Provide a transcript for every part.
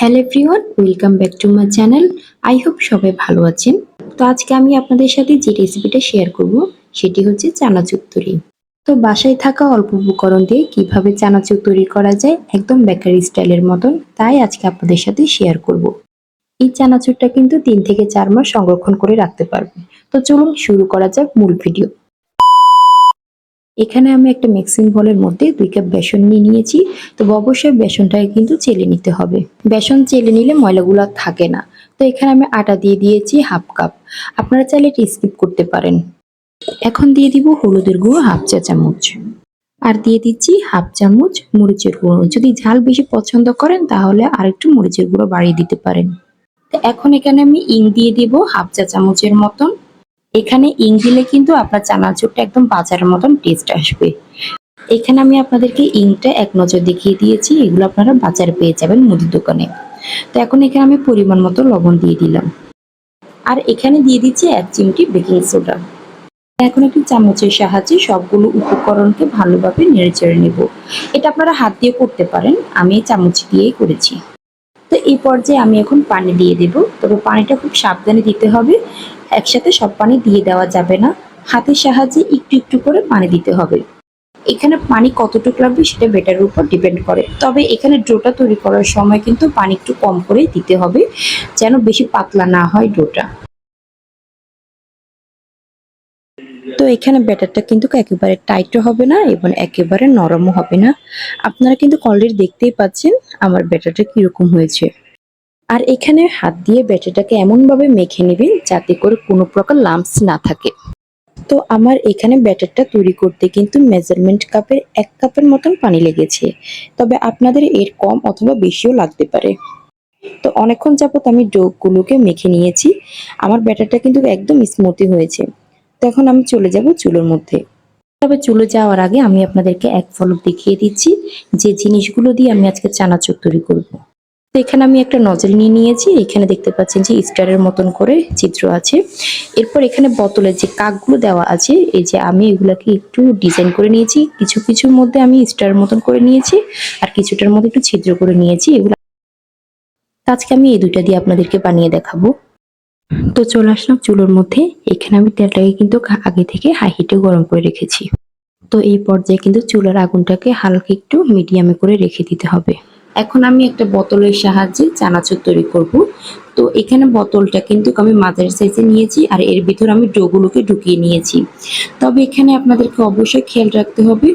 Hello everyone, welcome back to my channel. I hope সবাই ভালো আছেন। তো আজকে আমি আপনাদের সাথে যে রেসিপিটা শেয়ার করব, সেটি হচ্ছে চানাচুর তৈরি। তো বাসায় থাকা অল্প উপকরণ দিয়ে কীভাবে চানাচুর তৈরি করা যায়, একদম বেকারি স্টাইলের মতন, তাই আজকে আপনাদের সাথে শেয়ার করব। এই চানাচুরটা কিন্তু তিন থেকে চার মাস সংরক্ষণ করে রাখতে পারবে। তো চলুন শুরু করা যাক মূল ভিডিও। এখানে আমি একটা মিক্সিং বলের মধ্যে দুই কাপ বেসন নিয়ে নিয়েছি। তো অবশ্যই বেসনটাকে কিন্তু চেলে নিতে হবে। বেসন চেলে নিলে ময়লাগুলো থাকে না। তো এখানে আমি আটা দিয়ে দিয়েছি হাফ কাপ আপনারা চাইলে এটা স্কিপ করতে পারেন। এখন দিয়ে দিব হলুদের গুঁড়ো হাফ চা চামচ। আর দিয়ে দিচ্ছি হাফ চামচ মরিচের গুঁড়ো। যদি ঝাল বেশি পছন্দ করেন তাহলে আরেকটু মরিচের গুঁড়ো বাড়িয়ে দিতে পারেন। এখন এখানে আমি ইং দিয়ে দিব হাফ চা চামচের মতন। এখানে ইং দিলে কিন্তু আপনার চানাচুরটা একদম বাজারের মতন টেস্ট আসবে। এখানে আমি আপনাদেরকে ইংটা এক নজর দেখিয়ে দিয়েছি, এগুলো আপনারা বাজারে পেয়ে যাবেন মুদির দোকানে। তো এখন এখানে আমি পরিমাণ মতো লবণ দিয়ে দিলাম। আর এখানে দিয়ে দিচ্ছি এক চিমটি বেকিং সোডা এখন একটি চামচের সাহায্যে সবগুলো উপকরণকে ভালোভাবে নেড়ে চেড়ে নেব। এটা আপনারা হাত দিয়ে করতে পারেন, আমি চামচ দিয়েই করেছি। তো এই পর্যায়ে আমি এখন পানি দিয়ে দেব। তবে পানিটা খুব সাবধানে দিতে হবে। একসাথে সব পানি দিয়ে দেওয়া যাবে না। হাতের সাহায্যে একটু একটু করে পানি দিতে হবে। এখানে পানি কতটুকু লাগবে সেটা বেটারের উপর ডিপেন্ড করে। তবে এখানে ডোটা তৈরি করার সময় কিন্তু পানি একটু কম করে দিতে হবে, যেন বেশি পাতলা না হয় ডোটা। তো এখানে ব্যাটারটা কিন্তু একেবারে টাইটও হবে না এবং একেবারে নরমও হবে না। আপনারা কিন্তু অলরেডি দেখতেই পাচ্ছেন আমার ব্যাটারটা কীরকম হয়েছে। আর এখানে হাত দিয়ে ব্যাটারটাকে এমনভাবে মেখে নেবেন যাতে করে কোনো প্রকার লাম্পস না থাকে। তো আমার এখানে ব্যাটারটা তৈরি করতে কিন্তু মেজারমেন্ট কাপের এক কাপের মতন পানি লেগেছে। তবে আপনাদের এর কম অথবা বেশিও লাগতে পারে। তো অনেকক্ষণ যাবত আমি ডোগুলোকে মেখে নিয়েছি। আমার ব্যাটারটা কিন্তু একদম স্মুথি হয়েছে। তো এখন আমি চলে যাব চুলোর মধ্যে। তবে চুলো যাওয়ার আগে আমি আপনাদেরকে এক ফলক দেখিয়ে দিচ্ছি, যে জিনিসগুলো দিয়ে আমি আজকে চানাচুর তৈরি করব। তো এখানে আমি একটা নজল নিয়ে নিয়েছি, এখানে দেখতে পাচ্ছেন যে স্টারের মতন করে চিত্র আছে। এরপর এখানে বোতলের যে কাকগুলো দেওয়া আছে, এই যে আমি এগুলাকে একটু ডিজাইন করে নিয়েছি, কিছু কিছুর মধ্যে আমি স্টারের মতন করে নিয়েছি, আর কিছুটার মধ্যে একটু ছিদ্র করে নিয়েছি, এগুলো আজকে আমি এই দুইটা দিয়ে আপনাদেরকে বানিয়ে দেখাবো। তো চলে আসলাম চুলোর মধ্যে। এখানে আমি তেলটাকে কিন্তু আগে থেকে হাই হিটে গরম করে রেখেছি। তো এই পর্যায়ে কিন্তু চুলার আগুনটাকে হালকা একটু মিডিয়ামে করে রেখে দিতে হবে। এখন আমি একটা বোতলের সাহায্যে চানাচুর তৈরি করব। তো এখানে বোতলটা কিন্তু আমি মাঝারি সাইজে নিয়েছি আর এর ভিতর আমি ডোগুলোকে ঢুকিয়ে নিয়েছি। তবে এখানে আপনাদেরকে অবশ্যই খেয়াল রাখতে হবে,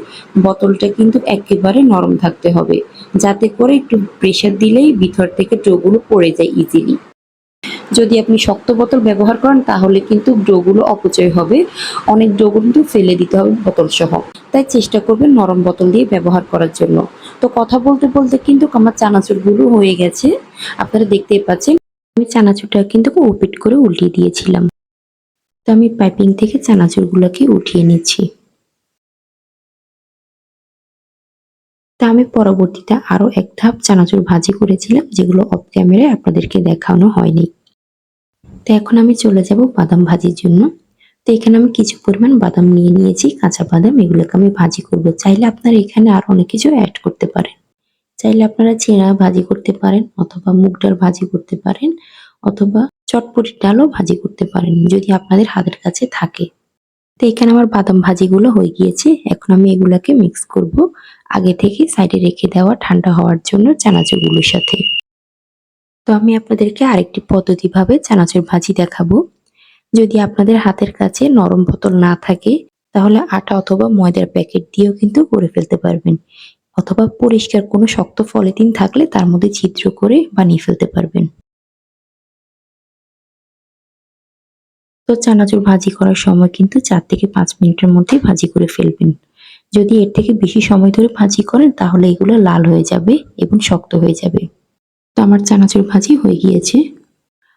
বোতলটা কিন্তু একেবারে নরম থাকতে হবে। যাতে করে একটু প্রেশার দিলেই ভিতর থেকে ডোগুলো পড়ে যায় ইজিলি যদি আপনি শক্ত বোতল ব্যবহার করেন, তাহলে কিন্তু ডোগুলো অপচয় হবে। অনেক ডোগুলো কিন্তু ফেলে দিতে হবে বোতল সহ তাই চেষ্টা করবেন নরম বোতল দিয়ে ব্যবহার করার জন্য। তো কথা বলতে বলতে কিন্তু আমার চানাচুরগুলো হয়ে গেছে। আপনারা দেখতেই পাচ্ছেন, আমি চানাচুরটা কিন্তু ওপিট করে উল্টিয়ে দিয়েছিলাম। তো আমি পাইপিং থেকে চানাচুরগুলোকে উঠিয়ে নিচ্ছি। তা আমি পরবর্তীতে আরও এক ধাপ চানাচুর ভাজি করেছিলাম, যেগুলো অফ ক্যামেরায় আপনাদেরকে দেখানো হয়নি। তো এখন আমি চলে যাব বাদাম ভাজির জন্য। তো এখানে আমি কিছু পরিমাণ বাদাম নিয়ে নিয়েছি, কাঁচা বাদাম। এগুলোকে আমি ভাজি করব। চাইলে আপনারা এখানে আর অনেক কিছু অ্যাড করতে পারেন। চাইলে আপনারা চেনা ভাজি করতে পারেন অথবা মুগ ডাল ভাজি করতে পারেন অথবা চটপটি ডালও ভাজি করতে পারেন যদি আপনাদের হাতের কাছে থাকে। তো এখানে আমার বাদাম ভাজিগুলো হয়ে গিয়েছে। এখন আমি এগুলাকে মিক্স করব। আগে থেকে সাইডে রেখে দেওয়া ঠান্ডা হওয়ার জন্য চানাচুরগুলোর সাথে। তো আমি আপনাদেরকে আরেকটি পদ্ধতি ভাবে চানাচুর ভাজি দেখাবো। যদি আপনাদের হাতের কাছে নরম বোতল না থাকে, তাহলে আটা অথবা ময়দার প্যাকেট দিয়েও কিন্তু করে ফেলতে পারবেন। অথবা পরিষ্কার কোনো শক্ত পলিথিন থাকলে তার মধ্যে ছিদ্র করে বানিয়ে ফেলতে পারবেন। তো চানাচুর ভাজি করার সময় কিন্তু চার থেকে পাঁচ মিনিটের মধ্যে ভাজি করে ফেলবেন। যদি এর থেকে বেশি সময় ধরে ভাজি করেন, তাহলে এগুলো লাল হয়ে যাবে এবং শক্ত হয়ে যাবে। তো আমার চানাচুর ভাজি হয়ে গিয়েছে।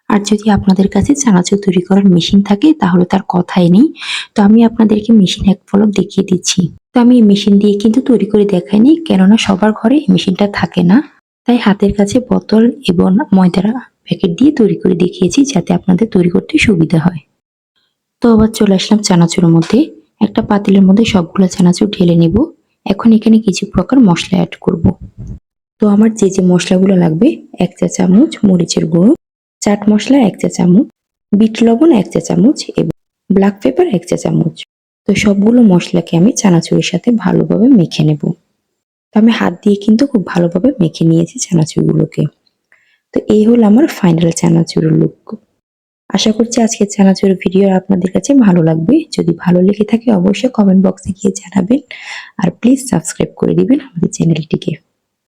আর যদি আপনাদের কাছে চানাচুর তৈরি করার মেশিন থাকে, তাহলে তার কথাই নেই। তো আমি আপনাদেরকে মেশিন এক ফলক দেখিয়ে দিচ্ছি। তো আমি এই মেশিন দিয়ে কিন্তু তৈরি করে দেখাইনি কেননা সবার ঘরে এই মেশিনটা থাকে না। তাই হাতের কাছে বোতল এবং ময়দার প্যাকেট দিয়ে তৈরি করে দেখিয়েছি, যাতে আপনাদের তৈরি করতে সুবিধা হয়। তো আবার চলে আসলাম চানাচুরের মধ্যে। একটা পাতিলের মধ্যে সবগুলো চানাচুর ঢেলে নেব। এখন এখানে কিছু প্রকার মশলা অ্যাড করব। তো আমার যে যে মশলাগুলো লাগবে এক চা চামচ মরিচের গুঁড়ো, চাট মশলা এক চা চামচ, বিট লবণ এক চা চামচ এবং ব্ল্যাক পেপার এক চা চামচ। তো সবগুলো মশলাকে আমি চানাচুরের সাথে ভালোভাবে মেখে নেব। তো আমি হাত দিয়ে কিন্তু খুব ভালোভাবে মেখে নিয়েছি চানাচুরগুলোকে। তো এই হলো আমার ফাইনাল চানাচুরের লুক। আশা করছি আজকের চানাচুরের ভিডিও আপনাদের কাছে ভালো লাগবে। যদি ভালো লেগে থাকে অবশ্যই কমেন্ট বক্সে গিয়ে জানাবেন। আর প্লিজ সাবস্ক্রাইব করে দিবেন আমাদের চ্যানেলটিকে।